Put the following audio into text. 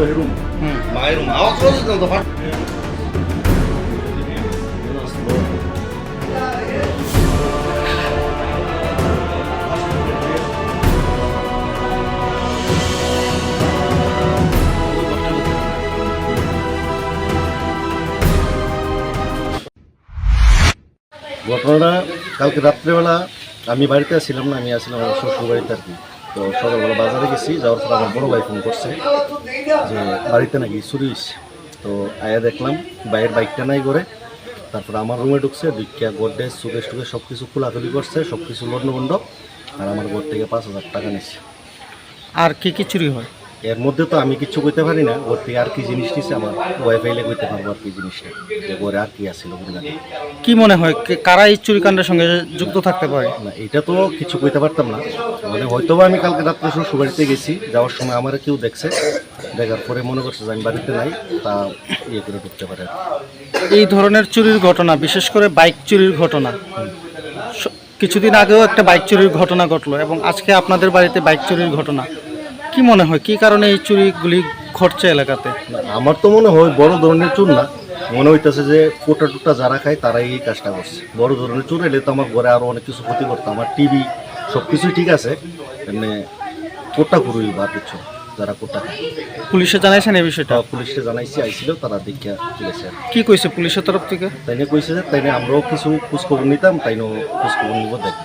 তো এরকম হুম মায়ের রুম আওয়াজ করে দিতাম তো ফাট ঘটনাটা কালকে রাত্রেবেলা আমি বাড়িতে আসছিলাম না আমি আসছিলাম আমার শ্বশুর বাড়িতে আর কি। তো সকালবেলা বাজারে গেছি, যাওয়ার পর আমার বড় ভাই ফোন করছে যে বাড়িতে নাকি চুরি তো আয়া দেখলাম বাইরের বাইকটা নাই করে তারপর আমার রুমে ঢুকছে দুইটা গোডেজ সুকেশ টুকেশ সব কিছু খোলাখুলি করছে সব কিছু লন্ডভন্ড, আর আমার ঘর থেকে পাঁচ হাজার টাকা নিচ্ছে আর কি কি চুরি হয়? এর মধ্যে তো আমি কিচ্ছু কইতে পারি না ওর থেকে আর কি জিনিস নিছে আমার। ওয়াইফাইলে কইতে পারব আর কি জিনিসটা যে ঘরে আর কি আসছিল বুঝলেন কি। মনে হয় কে- কারা এই চুরিকাণ্ডের সঙ্গে যুক্ত থাকতে পারে? না এটা তো কিছু কইতে পারতাম না। মানে হয়তো বা আমি কালকে রাত্রে শ্বশুর বাড়িতে গেছি যাওয়ার সময় আমার কেউ দেখছে। দেখার পরে মনে করছে যে আমি বাড়িতে নাই তা ইয়ে করে ঢুকতে পারে আর কি। এই ধরনের চুরির ঘটনা বিশেষ করে বাইক চুরির ঘটনা স- কিছুদিন আগেও একটা বাইক চুরির ঘটনা ঘটলো এবং আজকে আপনাদের বাড়িতে বাইক চুরির ঘটনা। কি মনে হয়? কি কারণে এই চুরিগুলি ঘটছে এলাকাতে? আমার তো মনে হয় বড় ধরনের চুর না। মনে হইতেছে যে কোটা টুটা যারা খায় তারাই এই কাজটা করছে। বড় ধরনের চুর এলে তো আমার ঘরে আরও অনেক কিছু ক্ষতি করতো। আমার টিভি সব কিছুই ঠিক আছে। এমনি কোটা করুই বা কিছু যারা কোটা খায়। পুলিশে জানাইছেন এই বিষয়টা? তা পুলিশকে জানাইছি আইছিল তারা দেখিয়া তুলেছে। কি কইছে পুলিশের তরফ থেকে? তাইনে কইছে যে তাইনে আমরাও কিছু খোঁজখবর নিতাম তাইনও খোঁজখবর নিব দেখব।